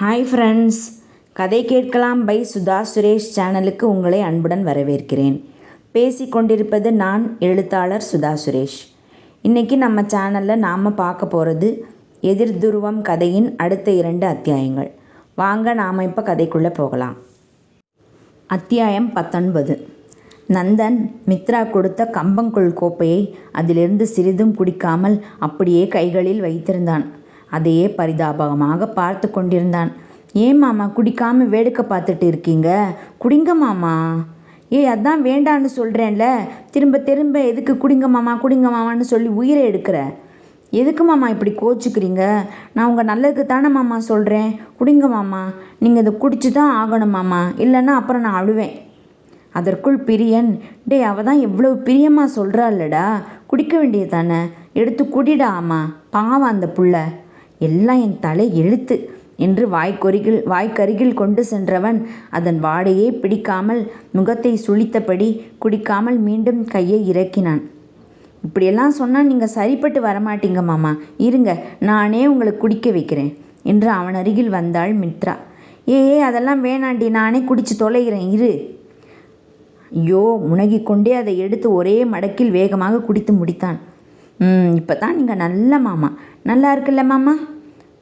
Hi friends கதை கேட்கலாம் by Sudha Suresh சேனலுக்கு உங்களை அன்புடன் வரவேற்கிறேன். பேசி கொண்டிருப்பது நான் எழுத்தாளர் சுதா சுரேஷ். இன்றைக்கி நம்ம சேனலில் நாம் பார்க்க போகிறது எதிர் துருவம் கதையின் அடுத்த இரண்டு அத்தியாயங்கள். வாங்க நாம் இப்போ கதைக்குள்ளே போகலாம். அத்தியாயம் பத்தொன்பது. நந்தன் மித்ரா கொடுத்த கம்பங்கொள் கோப்பையை அதிலிருந்து சிறிதும் குடிக்காமல் அப்படியே கைகளில் வைத்திருந்தான். அதையே பரிதாபமாக பார்த்து கொண்டிருந்தான். ஏன் மாமா குடிக்காம வேடிக்கை பார்த்துட்டு இருக்கீங்க? குடிங்க மாமா. ஏய் அதான் வேண்டான்னு சொல்கிறேன்ல திரும்ப திரும்ப எதுக்கு குடிங்க மாமா குடிங்க மாமான்னு சொல்லி உயிரை எடுக்கிற? எதுக்கு மாமா இப்படி கோச்சுக்கிறீங்க? நான் உங்கள் நல்லதுக்கு தானே மாமா சொல்கிறேன் குடிங்க மாமா. நீங்கள் இதை குடிச்சு தான் ஆகணும் மாமா. இல்லைன்னா அப்புறம் நான் அழுவேன். அதற்குள் பிரியன். டேய் அவ தான் எவ்வளோ பிரியமாக சொல்கிறாள்லடா குடிக்க வேண்டியது தானே. எடுத்து குடிடா ஆமா பாவம் அந்த புள்ள. எல்லாம் என் தலை எழுத்து என்று வாய்க்கொருகில் வாய்க்கருகில் கொண்டு சென்றவன் அதன் வாடையே பிடிக்காமல் முகத்தை சுளித்தபடி குடிக்காமல் மீண்டும் கையை இறக்கினான். இப்படியெல்லாம் சொன்னால் நீங்கள் சரிப்பட்டு வரமாட்டீங்க மாமா. இருங்க நானே உங்களை குடிக்க வைக்கிறேன் என்று அவன் அருகில் வந்தாள் மித்ரா. ஏ ஏ அதெல்லாம் வேணாண்டி நானே குடிச்சு தொலைகிறேன் இரு. ஐயோ முனகிக் கொண்டே அதை எடுத்து ஒரே மடக்கில் வேகமாக குடித்து முடித்தான். இப்போ தான் நீங்கள் நல்ல மாமா. நல்லா இருக்குல்ல மாமா?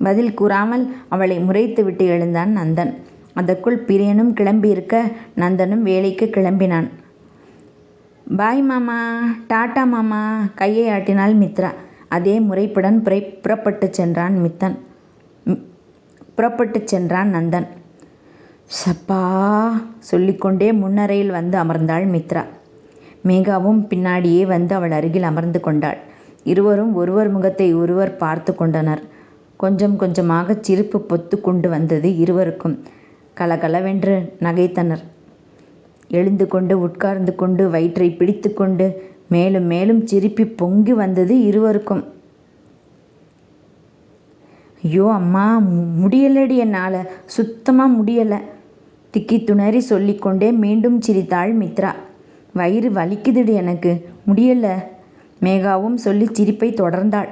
பதில் கூறாமல் அவளை முறைத்துவிட்டு எழுந்தான் நந்தன். அதற்குள் பிரியனும் கிளம்பியிருக்க நந்தனும் வேலைக்கு கிளம்பினான். பாய் மாமா டாட்டா மாமா கையை ஆட்டினாள் மித்ரா. அதே முறைப்புடன் புறை புறப்பட்டு சென்றான் மித்தன். புறப்பட்டுச் புறப்பட்டு சென்றான் நந்தன். சப்பா சொல்லிக்கொண்டே முன்னறையில் வந்து அமர்ந்தாள் மித்ரா. மேகாவும் பின்னாடியே வந்து அவள் அருகில் அமர்ந்து கொண்டாள். இருவரும் ஒருவர் முகத்தை ஒருவர் பார்த்து கொண்டனர். கொஞ்சம் கொஞ்சமாக சிரிப்பு பொத்து கொண்டு வந்தது இருவருக்கும். கலகலவென்று நகைத்தனர். எழுந்து கொண்டு உட்கார்ந்து கொண்டு வயிற்றை பிடித்து கொண்டு மேலும் மேலும் சிரிப்பி பொங்கி வந்தது இருவருக்கும். ஐயோ அம்மா மு- முடியலடி என்னால். சுத்தமாக முடியலை. திக்கி துணறி சொல்லிக்கொண்டே மீண்டும் சிரித்தாள் மித்ரா. வயிறு வலிக்குதுடி எனக்கு. முடியல. மேகாவும் சொல்லி சிரிப்பை தொடர்ந்தாள்.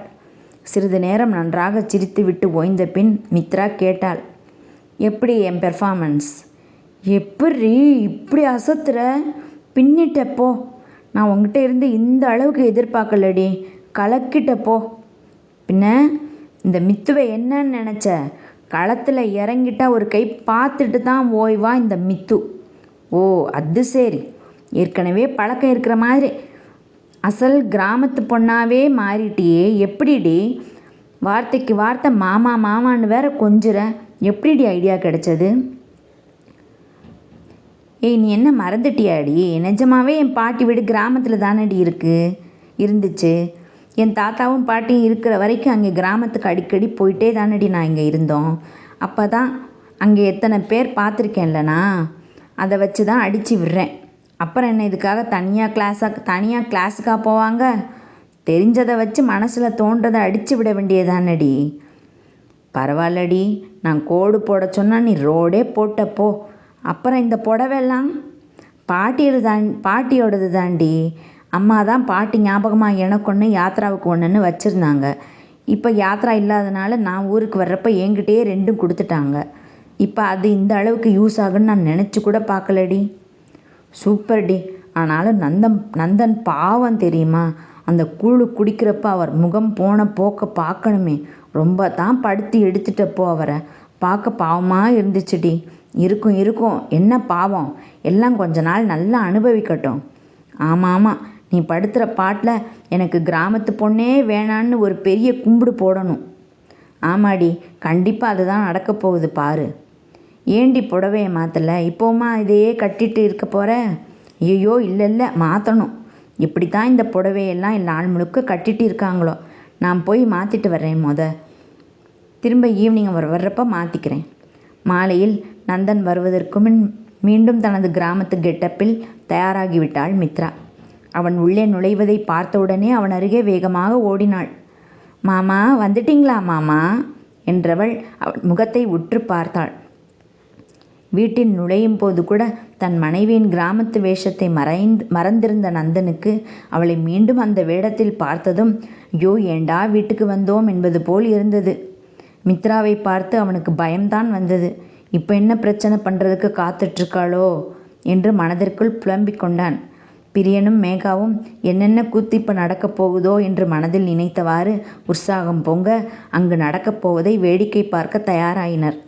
சிறிது நேரம் நன்றாக சிரித்துவிட்டு ஓய்ந்த பின் மித்ரா கேட்டாள் எப்படி என் பெர்ஃபார்மன்ஸ் எப்படி இப்படி அசத்துற? பின்னிட்டப்போ நான் உங்ககிட்ட இருந்து இந்த அளவுக்கு எதிர்பார்க்கலடி. கலக்கிட்டப்போ பின்ன? இந்த மித்துவை என்னன்னு நினச்ச? களத்தில் இறங்கிட்டா ஒரு கை பார்த்துட்டு தான் ஓய்வா இந்த மித்து? ஓ அது சரி. ஏற்கனவே பழக்கம் இருக்கிற மாதிரி. அசல் கிராமத்து பொண்ணாவே மாறிட்டியே. எப்படிடி? வார்த்தைக்கு வார்த்தை மாமா மாமான்னு வேற கொஞ்சுற. எப்படிடி ஐடியா கிடைச்சது? ஏய் நீ என்ன மறந்துட்டியாடி? நிஜமாவே என் பாட்டி வீடு கிராமத்தில் தானடி இருக்கு? இருந்துச்சு. என் தாத்தாவும் பாட்டியும் இருக்கிற வரைக்கும் அங்கே கிராமத்துக்கு அடிக்கடி போயிட்டே தானடி நான் இங்கே இருந்தோம். அப்போ தான் அங்கே எத்தனை பேர் பார்த்துருக்கேன்லண்ணா அதை வச்சு தான் அடித்து விடுறேன். அப்புறம் என்ன இதுக்காக தனியாக கிளாஸாக தனியாக கிளாஸுக்காக போவாங்க? தெரிஞ்சதை வச்சு மனசில் தோன்றதை அடித்து விட வேண்டியதானடி பரவாயில்லடி நான் கோடு போட சொன்னால் நீ ரோடே போட்டப்போ அப்புறம் இந்த புடவெல்லாம் பாட்டியோட தான் பாட்டியோடது தாண்டி அம்மா தான் பாட்டி ஞாபகமாக எனக்கு ஒன்று யாத்ராவுக்கு ஒன்றுன்னு வச்சுருந்தாங்க. இப்போ யாத்ரா இல்லாதனால நான் ஊருக்கு வர்றப்ப என்கிட்டயே ரெண்டும் கொடுத்துட்டாங்க. இப்போ அது இந்த அளவுக்கு யூஸ் ஆகுன்னு நான் நினச்சி கூட பார்க்கலடி. Super D. ஆனாலும் நந்தன் நந்தன் பாவம் தெரியுமா? அந்த கூழு குடிக்கிறப்ப அவர் முகம் போன போக்க பார்க்கணுமே ரொம்ப தான் படுத்தி எடுத்துட்டப்போ அவரை. பார்க்க பாவமாக இருந்துச்சுடி இருக்கும் இருக்கும். என்ன பாவம்? எல்லாம் கொஞ்ச நாள் நல்லா அனுபவிக்கட்டும். ஆமாம் ஆமாம் நீ படுத்துகிற பாட்டில் எனக்கு கிராமத்து பொண்ணே வேணான்னு ஒரு பெரிய கும்பிடு போடணும். ஆமாடி கண்டிப்பாக அதுதான் நடக்க போகுது பாரு. ஏண்டி புடவையை மாற்றலை இப்போவுமா இதையே கட்டிட்டு இருக்க போகிற ஐயோ இல்லை இல்லை மாற்றணும் இப்படி தான் இந்த புடவையெல்லாம் நாள் முழுக்க கட்டிட்டு இருக்காங்களோ. நான் போய் மாற்றிட்டு வர்றேன் முத. திரும்ப ஈவினிங் அவர் வர்றப்ப மாற்றிக்கிறேன் மாலையில் நந்தன் வருவதற்கு முன் மீண்டும் தனது கிராமத்து கெட்டப்பில் தயாராகிவிட்டாள் மித்ரா. அவன் உள்ளே நுழைவதை பார்த்தவுடனே அவன் அருகே வேகமாக ஓடினாள். மாமா வந்துட்டீங்களா மாமா? என்றவள் அவன் முகத்தை உற்று பார்த்தாள். வீட்டில் நுழையும் போது கூட தன் மனைவியின் கிராமத்து வேஷத்தை மறைந்து மறந்திருந்த நந்தனுக்கு அவளை மீண்டும் அந்த வேடத்தில் பார்த்ததும் ஐயோ ஏண்டா வீட்டுக்கு வந்தோம் என்பது போல் இருந்தது. மித்ராவை பார்த்து அவனுக்கு பயம்தான் வந்தது. இப்போ என்ன பிரச்சனை பண்ணுறதுக்கு காத்துட்ருக்காளோ? என்று மனதிற்குள் புலம்பிக் கொண்டான். பிரியனும் மேகாவும் என்னென்ன கூத்து இப்போ நடக்கப் போகுதோ? என்று மனதில் நினைத்தவாறு உற்சாகம் பொங்க அங்கு நடக்கப் போவதை வேடிக்கை பார்க்க தயாராயினர்.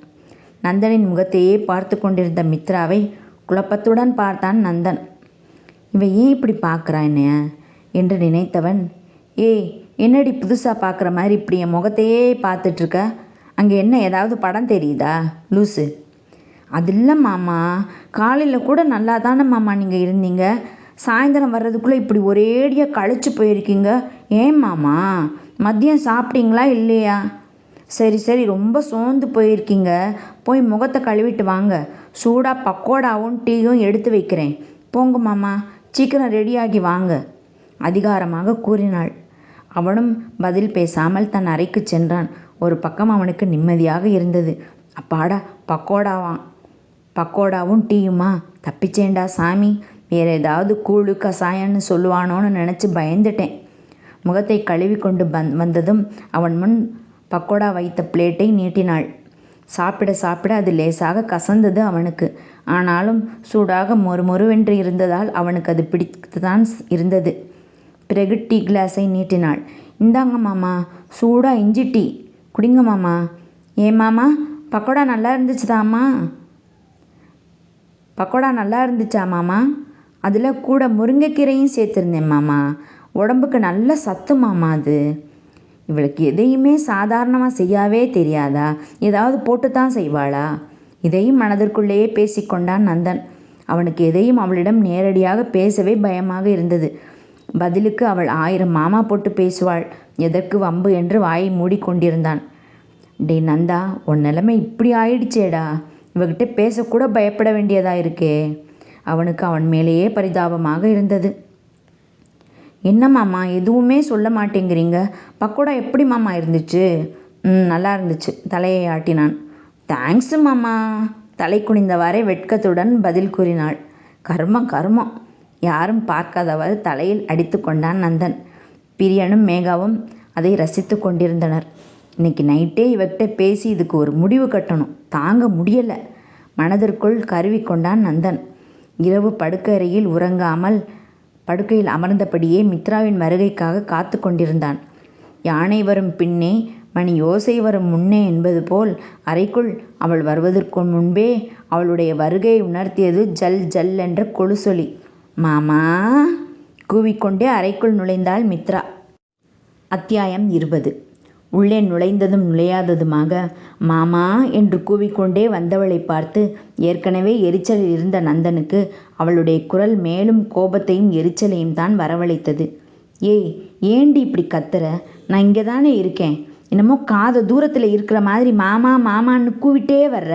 நந்தனின் முகத்தையே பார்த்து கொண்டிருந்த மித்ராவை குழப்பத்துடன் பார்த்தான் நந்தன். இவன் ஏன் இப்படி பார்க்குறா என்னைய? என்று நினைத்தவன். ஏய் என்னடி புதுசாக பார்க்குற மாதிரி இப்படி என் முகத்தையே பார்த்துட்ருக்க அங்கே என்ன ஏதாவது படம் தெரியுதா? லூசு. அது இல்லை மாமா. காலையில் கூட நல்லா தானே மாமா நீங்கள் இருந்தீங்க? சாயந்தரம் வர்றதுக்குள்ளே இப்படி ஒரேடியாக கழிச்சு போயிருக்கீங்க? ஏன் மாமா? மதியம் சாப்பிட்டீங்களா இல்லையா? சரி சரி ரொம்ப சோர்ந்து போயிருக்கீங்க. போய் முகத்தை கழுவிட்டு வாங்க. சூடாக பக்கோடாவும் டீயும் எடுத்து வைக்கிறேன். போங்க மாமா சீக்கிரம் ரெடியாகி வாங்க. அதிகாரமாக கூறினாள். அவனும் பதில் பேசாமல் தன் அறைக்கு சென்றான். ஒரு பக்கம் அவனுக்கு நிம்மதியாக இருந்தது. அப்பாடா பக்கோடாவான் பக்கோடாவும் டீயுமா? தப்பிச்சேண்டா சாமி. வேறு ஏதாவது கூழு கசாயம்னு சொல்லுவானோன்னு நினச்சி பயந்துட்டேன். முகத்தை கழுவி கொண்டு வந்ததும் அவன் முன் பக்கோடா வைத்த பிளேட்டை நீட்டினாள். சாப்பிட சாப்பிட அது லேசாக கசந்தது அவனுக்கு. ஆனாலும் சூடாக மொறுமொறுவென்று இருந்ததால் அவனுக்கு அது பிடித்துதான் இருந்தது. பிறகு டீ கிளாஸை நீட்டினாள். இந்தாங்க மாமா சூடாக இஞ்சி டீ. குடிங்க மாமா. ஏ மாமா பக்கோடா நல்லா இருந்துச்சுதாம்மா பக்கோடா நல்லா இருந்துச்சா மாமா? அதில் கூட முருங்கைக்கீரையும் சேர்த்துருந்தேன் மாமா. உடம்புக்கு நல்ல சத்து மாமா அது. இவளுக்கு எதையுமே சாதாரணமாக செய்யவே தெரியாதா? ஏதாவது போட்டு தான் செய்வாளா? இதையும் மனதிற்குள்ளேயே பேசிக்கொண்டான் நந்தன். அவனுக்கு எதையும் அவளிடம் நேரடியாக பேசவே பயமாக இருந்தது. பதிலுக்கு அவள் ஆயிரம் மாமா போட்டு பேசுவாள். எதற்கு வம்பு என்று வாயை மூடிக்கொண்டிருந்தான் டே நந்தா உன் நிலைமை இப்படி ஆயிடுச்சேடா. இவகிட்ட பேசக்கூட பயப்பட வேண்டியதா இருக்கே. அவனுக்கு அவன் மேலேயே பரிதாபமாக இருந்தது. என்ன மாமா எதுவுமே சொல்ல மாட்டேங்கிறீங்க? பக்கோடா எப்படி மாமா இருந்துச்சு? ம் நல்லா இருந்துச்சு. தலையை ஆட்டினான். தேங்க்ஸு மாமா. தலை குனிந்தவாறே வெட்கத்துடன் பதில் கூறினாள். கர்மம் கர்மம். யாரும் பார்க்காதவாறு தலையில் அடித்து கொண்டான் நந்தன். பிரியனும் மேகாவும் அதை ரசித்து கொண்டிருந்தனர். இன்னைக்கு நைட்டே இவகிட்ட பேசி இதுக்கு ஒரு முடிவு கட்டணும். தாங்க முடியலை. மனதிற்குள் கருவி கொண்டான் நந்தன். இரவு படுக்கறையில் உறங்காமல் படுக்கையில் அமர்ந்தபடியே மித்ராவின் வருகைக்காக காத்து கொண்டிருந்தான். யானை வரும் பின்னே மணி யோசை வரும் முன்னே என்பது போல் அறைக்குள் அவள் வருவதற்கு முன்பே அவளுடைய வருகையை உணர்த்தியது ஜல் ஜல் என்ற கொலுசொலி மாமா கூவிக்கொண்டே அறைக்குள் நுழைந்தாள் மித்ரா. அத்தியாயம் இருபது. உள்ளே நுழைந்ததும் நுழையாததுமாக மாமா என்று கூவிக்கொண்டே வந்தவளை பார்த்து ஏற்கனவே எரிச்சலில் இருந்த நந்தனுக்கு அவளுடைய குரல் மேலும் கோபத்தையும் எரிச்சலையும் தான் வரவழைத்தது. ஏய் ஏண்டி இப்படி கத்துற? நான் இங்கே தானே இருக்கேன். என்னமோ காத தூரத்தில் இருக்கிற மாதிரி மாமா மாமான்னு கூவிட்டே வர்ற.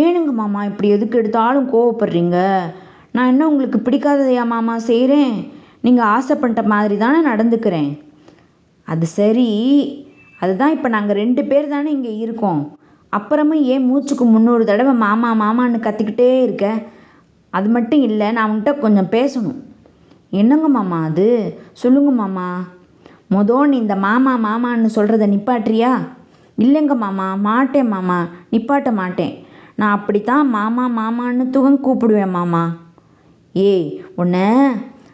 ஏனுங்க மாமா இப்படி எதுக்கு எடுத்தாலும் கோவப்படுறீங்க? நான் என்ன உங்களுக்கு பிடிக்காததையா மாமா செய்கிறேன் நீங்கள் ஆசைப்பட்ட மாதிரி தானே நடந்துக்கிறேன். அது சரி. அதுதான் இப்போ நாங்கள் ரெண்டு பேர் தானே இங்கே இருக்கோம். அப்புறமும் ஏன் மூச்சுக்கு முந்நூறு தடவை மாமா மாமான்னு கத்திக்கிட்டே இருக்க? அது மட்டும் இல்லை நான் உன்கிட்ட கொஞ்சம் பேசணும். என்னங்க மாமா அது? சொல்லுங்க மாமா. மொதல் நீ இந்த மாமா மாமான்னு சொல்கிறத நிப்பாட்றியா இல்லைங்க மாமா மாட்டேன் மாமா. நிப்பாட்ட மாட்டேன். நான் அப்படித்தான் மாமா மாமான்னு தூங்க கூப்பிடுவேன் மாமா. ஏய் உன்னை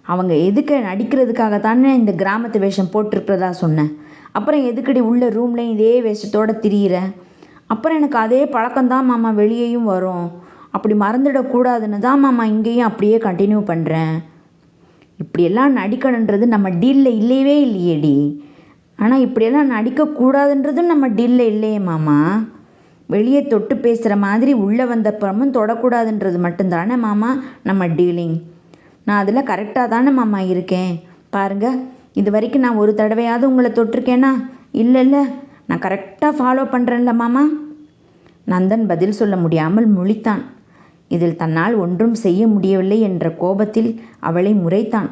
அவங்க எதுக்கு நடிக்கிறதுக்காக தானே இந்த கிராமத்து வேஷம் போட்டிருக்கிறதா சொன்னேன். அப்புறம் எதுக்கடி உள்ள ரூம்லேயும் இதே வேஷத்தோடு திரியிற? அப்புறம் எனக்கு அதே பழக்கம்தான் மாமா வெளியேயும் வரும். அப்படி மறந்துடக்கூடாதுன்னு தான் மாமா இங்கேயும் அப்படியே கண்டினியூ பண்ணுறேன் இப்படியெல்லாம் நடிக்கணுன்றது நம்ம டீலில் இல்லையவே இல்லையேடி. ஆனால் இப்படியெல்லாம் நடிக்கக்கூடாதுன்றதும் நம்ம டீலில் இல்லையே மாமா. வெளியே தொட்டு பேசுகிற மாதிரி உள்ளே வந்தப்புறமும் தொடக்கூடாதுன்றது மட்டும்தானே மாமா நம்ம டீலிங் நான் அதில் கரெக்டாக தானே மாமா இருக்கேன். பாருங்க இது வரைக்கும் நான் ஒரு தடவையாவது உங்களை தொட்டிருக்கேனா? இல்லை இல்லை நான் கரெக்டாக ஃபாலோ பண்ணுறேன்ல மாமா. நந்தன் பதில் சொல்ல முடியாமல் முழித்தான். இதில் தன்னால் ஒன்றும் செய்ய முடியவில்லை என்ற கோபத்தில் அவளை முறைத்தான்.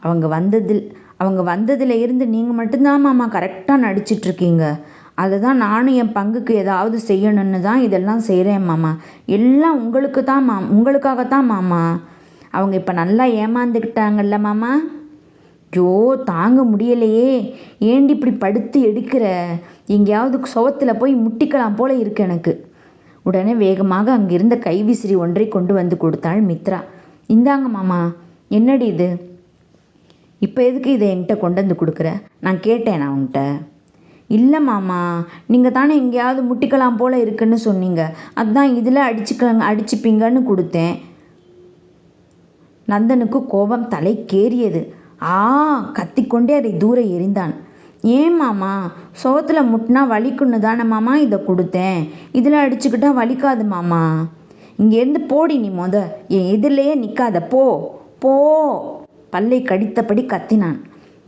அவங்க வந்ததில் அவங்க வந்ததில் இருந்து நீங்கள் மட்டும்தான் மாமா கரெக்டாக நடிச்சிட்ருக்கீங்க. அதை தான் நானும் என் பங்குக்கு ஏதாவது செய்யணும்னு தான் இதெல்லாம் செய்கிறேன் மாமா. எல்லாம் உங்களுக்கு தான் மா உங்களுக்காகத்தான் மாமா. அவங்க இப்போ நல்லா ஏமாந்துக்கிட்டாங்கல்ல மாமா? ஐயோ தாங்க முடியலையே. ஏண்டி இப்படி படுத்து எடுக்கிற? எங்கேயாவது சுவத்தில் போய் முட்டிக்கலாம் போல இருக்கு எனக்கு. உடனே வேகமாக அங்கிருந்த கைவிசிறி ஒன்றை கொண்டு வந்து கொடுத்தாள் மித்ரா. இந்தாங்க மாமா என்னடி இது? இப்போ எதுக்கு இதை என்கிட்ட கொண்டு வந்து கொடுக்குற? நான் கேட்டேன் நான் உன்கிட்ட. இல்லை மாமா நீங்கள் தானே எங்கேயாவது முட்டிக்கலாம் போல் இருக்குன்னு சொன்னீங்க. அதுதான் இதில் அடிச்சுக்கலாங்க அடிச்சுப்பீங்கன்னு கொடுத்தேன். நந்தனுக்கு கோபம் தலைக்கேறியது. ஆ கத்திக்கொண்டே அதை தூர எரிந்தான் ஏன் மாமா சோத்தில் முட்டினா வலிக்குன்னு தானே மாமா இதை கொடுத்தேன். இதில் அடிச்சுக்கிட்டா வலிக்காது மாமா. இங்கேருந்து போடி நீ மொத. என் எதிரிலேயே நிற்காத போ போ. பல்லை கடித்தபடி கத்தினான்.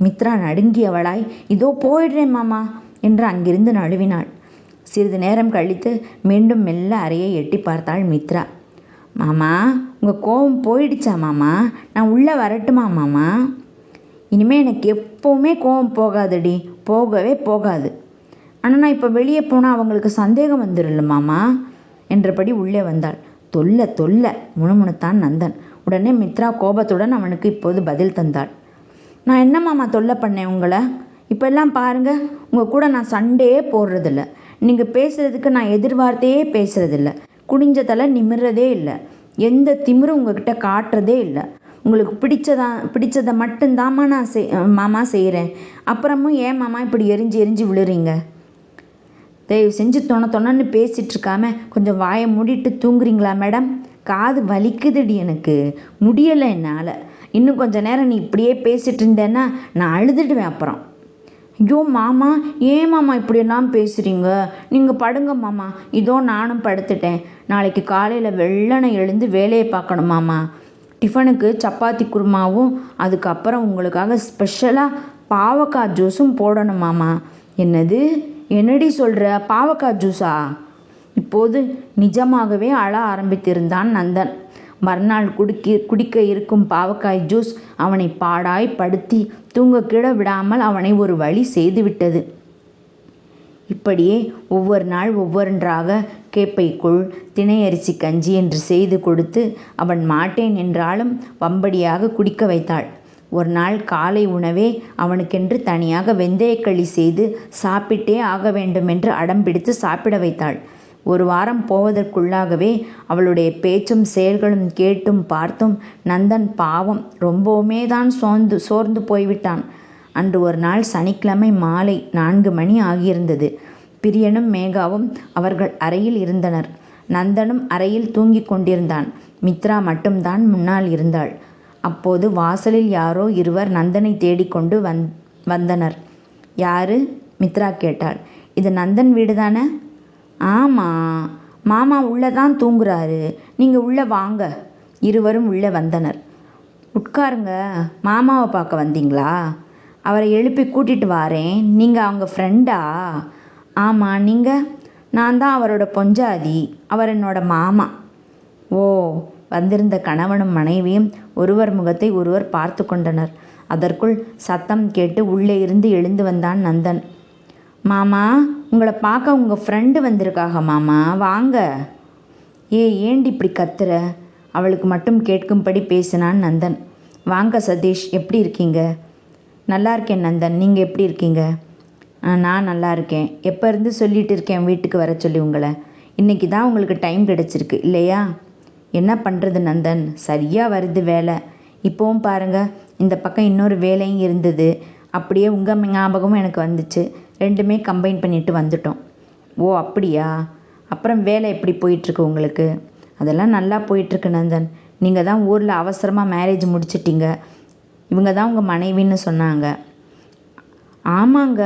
மித்ரா நடுங்கியவளாய் இதோ போயிடுறேன் மாமா என்று அங்கிருந்து நழுவினாள். சிறிது நேரம் கழித்து மீண்டும் மெல்ல அறையை எட்டி பார்த்தாள் மித்ரா. மாமா உங்கள் கோபம் போயிடுச்சா மாமா? நான் உள்ளே வரட்டுமா மாமா? இனிமேல் எனக்கு எப்போவுமே கோபம் போகாதடி. போகவே போகாது. ஆனால் நான் இப்போ வெளியே போனால் அவங்களுக்கு சந்தேகம் வந்துடல மாமா? என்றபடி உள்ளே வந்தாள். தொல்ல தொல்ல முணுமுணுத்தான் நந்தன். உடனே மித்ரா கோபத்துடன் அவனுக்கு இப்போது பதில் தந்தாள். நான் என்ன மாமா தொல்லை பண்ணேன் உங்களை? இப்போல்லாம் பாருங்கள் உங்கள் கூட நான் சண்டையே போடுறதில்ல. நீங்கள் பேசுகிறதுக்கு நான் எதிர்வார்த்தையே பேசுகிறதில்ல குனிஞ்ச தலை நிமிர்றதே இல்லை. எந்த திமிரும் உங்ககிட்ட காட்டுறதே இல்லை. உங்களுக்கு பிடிச்சதா பிடிச்சதை மட்டும்தாம்மா நான் செய் மாமா செய்கிறேன் அப்புறமும் ஏன் மாமா இப்படி எரிஞ்சு எரிஞ்சு விழுறீங்க? தயவு செஞ்சு தொண தொணன்னு பேசிகிட்ருக்காம கொஞ்சம் வாயை மூடிட்டு தூங்குறீங்களா மேடம்? காது வலிக்குதுடி எனக்கு. முடியலை என்னால். இன்னும் கொஞ்சம் நேரம் நீ இப்படியே பேசிகிட்டு இருந்தேன்னா நான் அழுதுடுவேன் அப்புறம். ஐயோ மாமா ஏன் மாமா இப்படியெல்லாம் பேசுகிறீங்க நீங்கள் படுங்க மாமா. இதோ நானும் படுத்துட்டேன். நாளைக்கு காலையில் வெள்ளனை எழுந்து வேலையை பார்க்கணும் மாமா. டிஃபனுக்கு சப்பாத்தி குருமாவும் அதுக்கப்புறம் உங்களுக்காக ஸ்பெஷலாக பாவக்காய் ஜூஸும் போடணும் மாமா. என்னது? என்னடி சொல்கிற பாவக்காய் ஜூஸா? இப்போது நிஜமாகவே அழ ஆரம்பித்திருந்தான் நந்தன். மறுநாள் குடிக்க குடிக்க இருக்கும் பாவக்காய் ஜூஸ் அவனை பாடாய் படுத்தி தூங்க கிட விடாமல் அவனை ஒரு வழி செய்துவிட்டது. இப்படியே ஒவ்வொரு நாள் ஒவ்வொன்றாக கேப்பைக்குள் திணையரிசி கஞ்சி என்று செய்து கொடுத்து அவன் மாட்டேன் என்றாலும் வம்படியாக குடிக்க வைத்தாள். ஒரு நாள் காலை உணவே அவனுக்கென்று தனியாக வெந்தயக்களி செய்து சாப்பிட்டே ஆக வேண்டுமென்று அடம் பிடித்து சாப்பிட வைத்தாள். ஒரு வாரம் போவதற்குள்ளாகவே அவளுடைய பேச்சும் செயல்களும் கேட்டும் பார்த்தும் நந்தன் பாவம் ரொம்பவுமே தான் சோர்ந்து சோர்ந்து போய்விட்டான். அன்று ஒரு நாள் சனிக்கிழமை மாலை நான்கு மணி ஆகியிருந்தது. பிரியனும் மேகாவும் அவர்கள் அறையில் இருந்தனர். நந்தனும் அறையில் தூங்கிக் கொண்டிருந்தான். மித்ரா மட்டும்தான் முன்னால் இருந்தாள். அப்போது வாசலில் யாரோ இருவர் நந்தனை தேடிக்கொண்டு வந் வந்தனர். யாரு? மித்ரா கேட்டாள். இது நந்தன் வீடு தானே ஆமாம் மாமா உள்ளே தான் தூங்குறாரு. நீங்கள் உள்ளே வாங்க. இருவரும் உள்ளே வந்தனர். உட்காருங்க மாமாவை பார்க்க வந்தீங்களா? அவரை எழுப்பி கூட்டிகிட்டு வாரேன். நீங்கள் அவங்க ஃப்ரெண்டா ஆமாம் நீங்கள் நான் தான் அவரோட பொஞ்சாதி. அவர் என்னோட மாமா. ஓ வந்திருந்த கணவனும் மனைவியும் ஒருவர் முகத்தை ஒருவர் பார்த்து கொண்டனர். அதற்குள் சத்தம் கேட்டு உள்ளே இருந்து எழுந்து வந்தான் நந்தன். மாமா உங்களை பார்க்க உங்கள் ஃப்ரெண்டு வந்திருக்காக மாமா. வாங்க. ஏ ஏண்டி இப்படி கத்துற? அவளுக்கு மட்டும் கேட்கும்படி பேசினான் நந்தன். வாங்க சதீஷ் எப்படி இருக்கீங்க? நல்லா இருக்கேன் நந்தன். நீங்கள் எப்படி இருக்கீங்க? நான் நல்லா இருக்கேன். எப்போ இருந்து சொல்லிட்டு இருக்கேன் வீட்டுக்கு வர சொல்லி உங்களை. இன்றைக்கி தான் உங்களுக்கு டைம் கிடச்சிருக்கு இல்லையா? என்ன பண்ணுறது நந்தன்? சரியாக வருது வேலை. இப்போவும் பாருங்கள் இந்த பக்கம் இன்னொரு வேலையும் இருந்தது. அப்படியே உங்கள் ஞாபகமும் எனக்கு வந்துச்சு. ரெண்டுமே கம்பைன் பண்ணிட்டு வந்துட்டோம். ஓ அப்படியா? அப்புறம் வேலை எப்படி போயிட்டுருக்கு உங்களுக்கு? அதெல்லாம் நல்லா போயிட்டுருக்கு நந்தன். நீங்கள் தான் ஊரில் அவசரமாக மேரேஜ் முடிச்சிட்டிங்க. இவங்க தான் உங்கள் மனைவின்னு சொன்னாங்க. ஆமாங்க.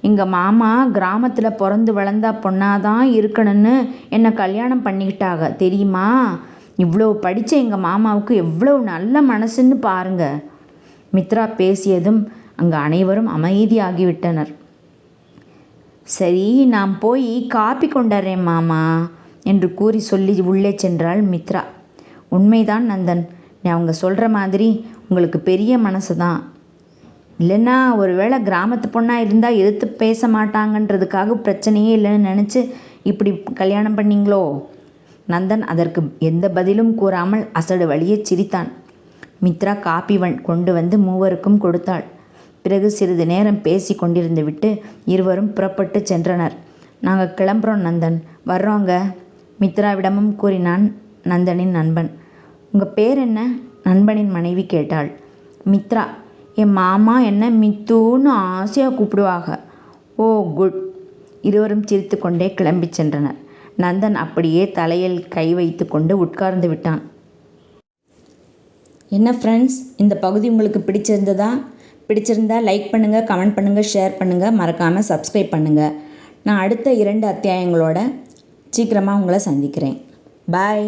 எங்கள் மாமா கிராமத்தில் பிறந்து வளர்ந்தா பொண்ணாக தான் இருக்கணும்னு என்னை கல்யாணம் பண்ணிக்கிட்டாங்க. தெரியுமா? இவ்வளோ படித்த எங்கள் மாமாவுக்கு எவ்வளோ நல்ல மனசுன்னு பாருங்க. மித்ரா பேசியதும் அங்கு அனைவரும் அமைதியாகிவிட்டனர். சரி நான் போய் காப்பி கொண்டறேன் மாமா என்று கூறி சொல்லி உள்ளே சென்றாள் மித்ரா. உண்மைதான் நந்தன் நீ அவங்க சொல்கிற மாதிரி உங்களுக்கு பெரிய மனசு தான். இல்லைன்னா ஒருவேளை கிராமத்து பொண்ணாக இருந்தால் எதிர்த்து பேச மாட்டாங்கன்றதுக்காக பிரச்சனையே இல்லைன்னு நினச்சி இப்படி கல்யாணம் பண்ணீங்களோ? நந்தன் அதற்கு எந்த பதிலும் கூறாமல் அசடு வழியே சிரித்தான். மித்ரா காப்பி வன் கொண்டு வந்து மூவருக்கும் கொடுத்தாள். பிறகு சிறிது நேரம் பேசி கொண்டிருந்து விட்டு இருவரும் புறப்பட்டு சென்றனர். நாங்கள் கிளம்புறோம் நந்தன். வர்றோங்க மித்ராவிடமும் கூறினான் நந்தனின் நண்பன். உங்கள் பேர் என்ன? நண்பனின் மனைவி கேட்டாள். மித்ரா. என் மாமா என்ன மித்துன்னு ஆசையாக கூப்பிடுவாங்க ஓ குட். இருவரும் சிரித்து கொண்டே கிளம்பி சென்றனர். நந்தன் அப்படியே தலையில் கை வைத்து கொண்டு உட்கார்ந்து விட்டான். என்ன ஃப்ரெண்ட்ஸ் இந்த பகுதி உங்களுக்கு பிடிச்சிருந்ததா? பிடிச்சிருந்தா லைக் பண்ணுங்கள் கமெண்ட் பண்ணுங்கள் ஷேர் பண்ணுங்கள் மறக்காமல் சப்ஸ்கிரைப் பண்ணுங்கள் நான் அடுத்த இரண்டு அத்தியாயங்களோட சீக்கிரமாக உங்களை சந்திக்கிறேன். பாய்